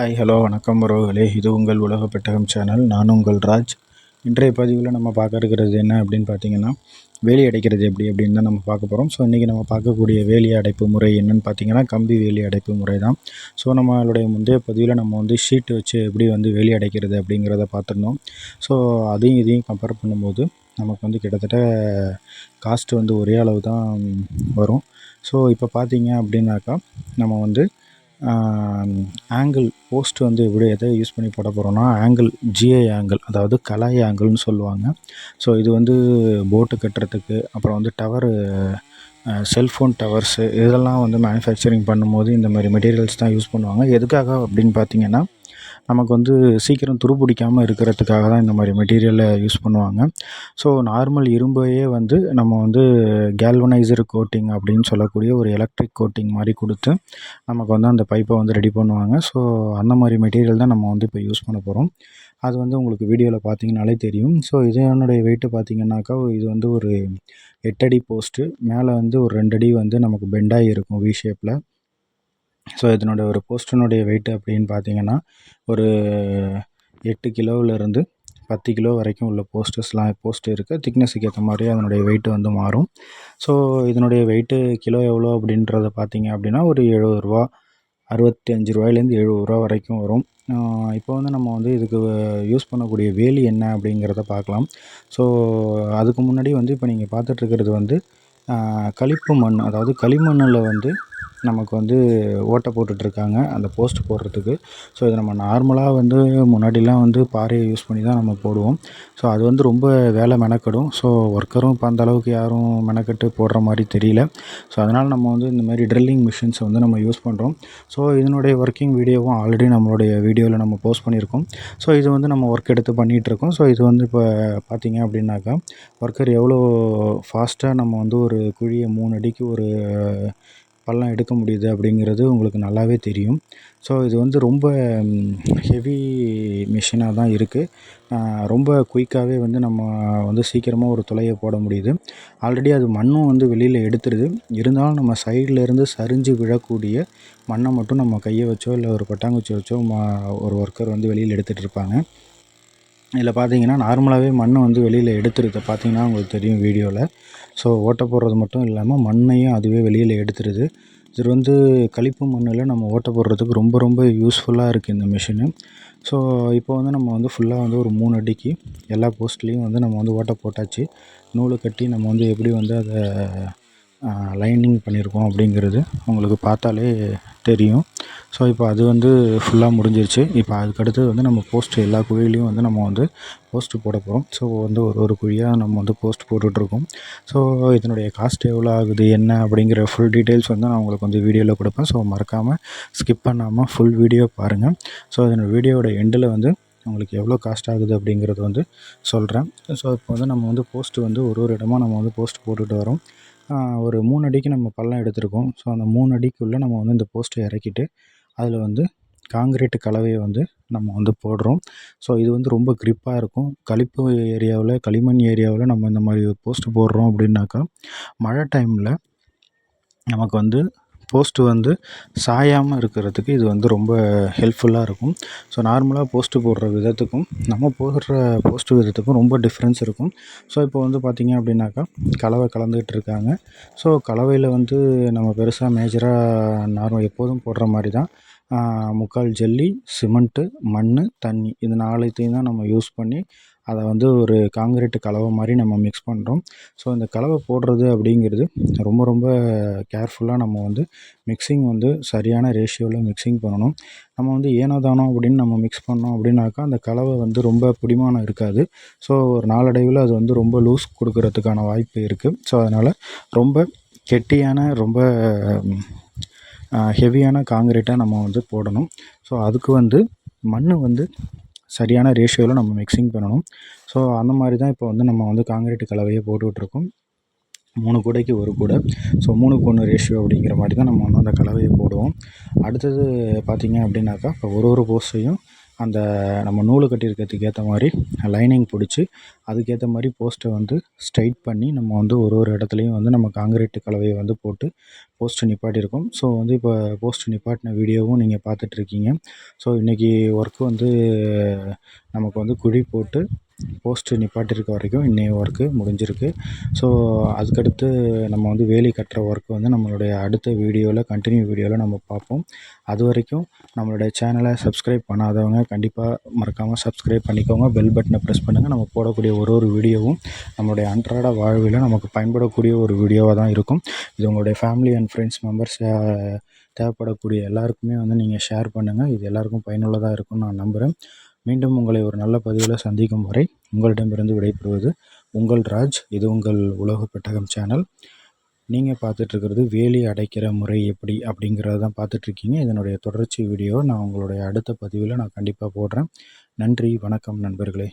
Hi hello வணக்கம் உறவுகளே. இது உங்கள் உலக பெட்டகம் சேனல். நான் உங்கள் ராஜ். இன்றைய பதிவில் நம்ம பார்க்க இருக்கிறது என்ன அப்படின்னு பார்த்தீங்கன்னா வேலி அடைக்கிறது எப்படி அப்படின்னு தான் நம்ம பார்க்க போகிறோம் ஸோ இன்றைக்கி நம்ம பார்க்கக்கூடிய வேலி அடைப்பு முறை என்னென்னு பார்த்தீங்கன்னா கம்பி வேலி அடைப்பு முறை தான். ஸோ நம்மளுடைய முந்தைய பதிவில் நம்ம வந்து ஷீட் வச்சு எப்படி வந்து வேலி அடைக்கிறது அப்படிங்கிறத பார்த்துருந்தோம். ஸோ அதையும் இதையும் கம்பேர் பண்ணும்போது நமக்கு வந்து கிட்டத்தட்ட காஸ்ட் வந்து ஒரே அளவு தான் வரும். ஸோ இப்போ பார்த்தீங்க அப்படின்னாக்கா நம்ம வந்து ஆங்கிள் போஸ்ட் வந்து எப்படி எதை யூஸ் பண்ணி போட போகிறோன்னா ஆங்கிள் ஜிஐ ஆங்கிள் அதாவது கலாய் ஆங்கிள்னு சொல்லுவாங்க. ஸோ இது வந்து போட்டு கட்டுறதுக்கு அப்புறம் வந்து டவரு செல்ஃபோன் டவர்ஸு இதெல்லாம் வந்து மேனுஃபேக்சரிங் பண்ணும்போது இந்த மாதிரி மெட்டீரியல்ஸ் தான் யூஸ் பண்ணுவாங்க. எதுக்காக அப்படின்னு பார்த்தீங்கன்னா நமக்கு வந்து சீக்கிரம் துருப்பிடிக்காமல் இருக்கிறதுக்காக தான் இந்த மாதிரி மெட்டீரியலை யூஸ் பண்ணுவாங்க. ஸோ நார்மல் இரும்பையே வந்து நம்ம வந்து கேல்வனைசர் கோட்டிங் அப்படின்னு சொல்லக்கூடிய ஒரு எலக்ட்ரிக் கோட்டிங் மாதிரி கொடுத்து நமக்கு வந்து அந்த பைப்பை வந்து ரெடி பண்ணுவாங்க. ஸோ அந்த மாதிரி மெட்டீரியல் தான் நம்ம வந்து இப்போ யூஸ் பண்ண போகிறோம் அது வந்து உங்களுக்கு வீடியோவில் பார்த்தீங்கனாலே தெரியும். ஸோ இதனுடைய வெயிட்டு பார்த்தீங்கன்னாக்கா இது வந்து ஒரு எட்டடி போஸ்ட்டு மேலே வந்து ஒரு ரெண்டடி வந்து நமக்கு பெண்டாகி இருக்கும் வி ஷேப்பில் ஸோ இதனுடைய ஒரு போஸ்டனுடைய வெயிட் அப்படின்னு பார்த்தீங்கன்னா ஒரு எட்டு கிலோவிலேருந்து பத்து கிலோ வரைக்கும் உள்ள போஸ்டர்ஸ்லாம் போஸ்ட் இருக்குது திக்னஸுக்கு ஏற்ற மாதிரி அதனுடைய வெயிட்டு வந்து மாறும். ஸோ இதனுடைய வெயிட்டு கிலோ எவ்வளோ அப்படின்றத பார்த்தீங்க அப்படின்னா ஒரு எழுபது ரூபா அறுபத்தி அஞ்சு ரூபாயிலேருந்து எழுபது ரூபா வரைக்கும் வரும். இப்போ வந்து நம்ம வந்து இதுக்கு யூஸ் பண்ணக்கூடிய வேலி என்ன அப்படிங்கிறத பார்க்கலாம். ஸோ அதுக்கு முன்னாடி வந்து இப்போ நீங்கள் பார்த்துட்ருக்கிறது வந்து களிப்பு மண் அதாவது களிமண்ணில் வந்து நமக்கு வந்து ஓட்டை போட்டுட்ருக்காங்க அந்த போஸ்ட் போடுறதுக்கு. ஸோ இதை நம்ம நார்மலாக வந்து முன்னாடிலாம் வந்து பாறையை யூஸ் பண்ணி தான் நம்ம போடுவோம். ஸோ அது வந்து ரொம்ப வேலை மெனக்கெடும். ஸோ ஒர்க்கரும் இப்போ அந்த அளவுக்கு யாரும் மெனக்கெட்டு போடுற மாதிரி தெரியல. ஸோ அதனால் நம்ம வந்து இந்த மாதிரி ட்ரில்லிங் மிஷின்ஸை வந்து நம்ம யூஸ் பண்ணுறோம் ஸோ இதனுடைய ஒர்க்கிங் வீடியோவும் ஆல்ரெடி நம்மளுடைய வீடியோவில் நம்ம போஸ்ட் பண்ணியிருக்கோம். ஸோ இது வந்து நம்ம ஒர்க் எடுத்து பண்ணிகிட்ருக்கோம். ஸோ இது வந்து இப்போ பார்த்திங்க அப்படின்னாக்கா ஒர்க்கர் எவ்வளோ ஃபாஸ்ட்டாக நம்ம வந்து ஒரு குழியை மூணு அடிக்கு ஒரு பள்ளம் எடுக்க முடியுது அப்படிங்கிறது உங்களுக்கு நல்லாவே தெரியும். ஸோ இது வந்து ரொம்ப ஹெவி மிஷினாக தான் இருக்குது ரொம்ப குயிக்காகவே வந்து நம்ம வந்து சீக்கிரமாக ஒரு துளையை போட முடியுது. ஆல்ரெடி அது மண்ணும் வந்து வெளியில் எடுத்துருது. இருந்தாலும் நம்ம சைடில் இருந்து சரிஞ்சு விழக்கூடிய மண்ணை மட்டும் நம்ம கையை வச்சோ இல்லை ஒரு கொட்டாங்குச்சி வச்சோ ஒரு ஒர்க்கர் வந்து வெளியில் எடுத்துகிட்டு இருப்பாங்க. இதில் பார்த்தீங்கன்னா நார்மலாகவே மண் வந்து வெளியில் எடுத்துருது. பார்த்தீங்கன்னா உங்களுக்கு தெரியும் வீடியோவில். ஸோ ஓட்டை போடுறது மட்டும் இல்லாமல் மண்ணையும் அதுவே வெளியில் எடுத்துருது. இது வந்து கழிப்பு மண்ணில் நம்ம ஓட்டை போடுறதுக்கு ரொம்ப ரொம்ப யூஸ்ஃபுல்லாக இருக்குது இந்த மிஷினு ஸோ இப்போ வந்து நம்ம வந்து ஃபுல்லாக வந்து ஒரு மூணு அடிக்கு எல்லா போஸ்ட்லேயும் வந்து நம்ம வந்து ஓட்டை போட்டாச்சு. நூலு கட்டி நம்ம வந்து எப்படி வந்து அதை லைனிங் பண்ணியிருக்கோம் அப்படிங்கிறது உங்களுக்கு பார்த்தாலே தெரியும். ஸோ இப்போ அது வந்து ஃபுல்லாக முடிஞ்சிருச்சு. இப்போ அதுக்கடுத்து வந்து நம்ம போஸ்ட்டு எல்லா குழியிலையும் வந்து நம்ம வந்து போஸ்ட்டு போட போகிறோம் ஸோ வந்து ஒரு ஒரு குழியாக நம்ம வந்து போஸ்ட் போட்டுட்ருக்கோம். ஸோ இதனுடைய காஸ்ட் எவ்வளோ ஆகுது என்ன அப்படிங்கிற ஃபுல் டீட்டெயில்ஸ் வந்து நான் உங்களுக்கு வந்து வீடியோவில் கொடுப்பேன். ஸோ மறக்காமல் ஸ்கிப் பண்ணாமல் ஃபுல் வீடியோ பாருங்கள் ஸோ இதனோட வீடியோவோட எண்டில் வந்து உங்களுக்கு எவ்வளோ காஸ்ட் ஆகுது அப்படிங்கிறது வந்து சொல்கிறேன் ஸோ இப்போ வந்து நம்ம வந்து போஸ்ட்டு வந்து ஒரு ஒரு இடமா நம்ம வந்து போஸ்ட் போட்டுட்டு வரோம். ஒரு மூணு அடிக்கு நம்ம பள்ளம் எடுத்திருக்கோம். ஸோ அந்த மூணு அடிக்குள்ளே நம்ம வந்து இந்த போஸ்ட்டை இறக்கிட்டு அதில் வந்து காங்கிரீட்டு கலவையை வந்து நம்ம வந்து போடுறோம். ஸோ இது வந்து ரொம்ப க்ரிப்பாக இருக்கும். கழிப்பு ஏரியாவில் களிமண் ஏரியாவில் நம்ம இந்த மாதிரி போஸ்ட்டு போடுறோம் அப்படின்னாக்கா மழை டைமில் நமக்கு வந்து போஸ்ட்டு வந்து சாயாமல் இருக்கிறதுக்கு இது வந்து ரொம்ப ஹெல்ப்ஃபுல்லாக இருக்கும். ஸோ நார்மலாக போஸ்ட்டு போடுற விதத்துக்கும் நம்ம போடுற போஸ்ட்டு விதத்துக்கும் ரொம்ப டிஃப்ரென்ஸ் இருக்கும். ஸோ இப்போ வந்து பார்த்திங்க அப்படின்னாக்கா கலவை கலந்துக்கிட்டு இருக்காங்க. ஸோ கலவையில் வந்து நம்ம பெருசாக மேஜராக நார்மல் எப்போதும் போடுற மாதிரி தான் முக்கால் ஜல்லி சிமெண்ட்டு மண் தண்ணி இது நாலுத்தையும் தான் நம்ம யூஸ் பண்ணி அதை வந்து ஒரு காங்கிரீட்டு கலவை மாதிரி நம்ம மிக்ஸ் பண்ணுறோம் ஸோ இந்த கலவை போடுறது அப்படிங்கிறது ரொம்ப ரொம்ப கேர்ஃபுல்லாக நம்ம வந்து மிக்சிங் வந்து சரியான ரேஷியோவில் மிக்சிங் பண்ணணும். நம்ம வந்து ஏனோ தானோ அப்படின்னு நம்ம மிக்ஸ் பண்ணோம் அப்படின்னாக்கா அந்த கலவை வந்து ரொம்ப பிடிமானம் இருக்காது. ஸோ ஒரு நாளடைவில் அது வந்து ரொம்ப லூஸ் கொடுக்கறதுக்கான வாய்ப்பு இருக்குது ஸோ அதனால் ரொம்ப கெட்டியான ரொம்ப ஹெவியான காங்கிரீட்டாக நம்ம வந்து போடணும். ஸோ அதுக்கு வந்து மண் வந்து சரியான ரேஷியோவில் நம்ம மிக்சிங் பண்ணணும். ஸோ அந்த மாதிரி தான் இப்போ வந்து நம்ம வந்து காங்கிரீட் கலவையை போட்டுட்ருக்கோம். மூணு கூடைக்கு ஒரு கூடை. ஸோ மூணுக்கு ஒன்று ரேஷியோ அப்படிங்கிற மாதிரி தான் நம்ம வந்து அந்த கலவையை போடுவோம். அடுத்தது பார்த்திங்க அப்படின்னாக்கா இப்போ ஒரு ஒரு போஸ்ட்டையும் அந்த நம்ம நூல் கட்டியிருக்கிறதுக்கு ஏற்ற மாதிரி லைனிங் பிடிச்சி அதுக்கேற்ற மாதிரி போஸ்ட்டை வந்து ஸ்ட்ரைட் பண்ணி நம்ம வந்து ஒரு ஒரு இடத்துலையும் வந்து நம்ம காங்கிரீட்டு கலவையை வந்து போட்டு போஸ்ட்டு நிப்பாட்டியிருக்கோம். ஸோ வந்து இப்போ போஸ்ட்டு நிப்பாட்டின வீடியோவும் நீங்கள் பார்த்துட்ருக்கீங்க ஸோ இன்றைக்கி ஒர்க்கு வந்து நமக்கு வந்து குழி போட்டு போஸ்ட்டு நிப்பாட்டியிருக்க வரைக்கும் இன்றைய ஒர்க்கு முடிஞ்சிருக்கு. ஸோ அதுக்கடுத்து நம்ம வந்து வேலி கட்டுற ஒர்க் வந்து நம்மளுடைய அடுத்த வீடியோவில் கண்டினியூ வீடியோவில் நம்ம பார்ப்போம். அது வரைக்கும் நம்மளுடைய சேனலை சப்ஸ்கிரைப் பண்ணாதவங்க கண்டிப்பாக மறக்காமல் சப்ஸ்கிரைப் பண்ணிக்கோங்க. பெல் பட்டனை ப்ரெஸ் பண்ணுங்கள் நம்ம போடக்கூடிய ஒரு ஒரு வீடியோவும் நம்மளுடைய அன்றாட வாழ்வில் நமக்கு பயன்படக்கூடிய ஒரு வீடியோவாக தான் இருக்கும். இது உங்களுடைய ஃபேமிலி அண்ட் ஃப்ரெண்ட்ஸ் மெம்பர்ஸ் தேவைப்படக்கூடிய எல்லாருக்குமே வந்து நீங்கள் ஷேர் பண்ணுங்கள் இது எல்லாருக்கும் பயனுள்ளதாக இருக்கும்னு நான் நம்புகிறேன் மீண்டும் உங்களை ஒரு நல்ல பதிவில் சந்திக்கும் வரை உங்களிடமிருந்து விடைபெறுவது உங்கள் ராஜ். இது உங்கள் உலக பெட்டகம் சேனல். நீங்கள் பார்த்துட்ருக்கிறது வேலி அடைக்கிற முறை எப்படி அப்படிங்கிறத தான் பார்த்துட்ருக்கீங்க. இதனுடைய தொடர்ச்சி வீடியோ நான் உங்களுடைய அடுத்த பதிவில் நான் கண்டிப்பாக போடுறேன். நன்றி வணக்கம் நண்பர்களே.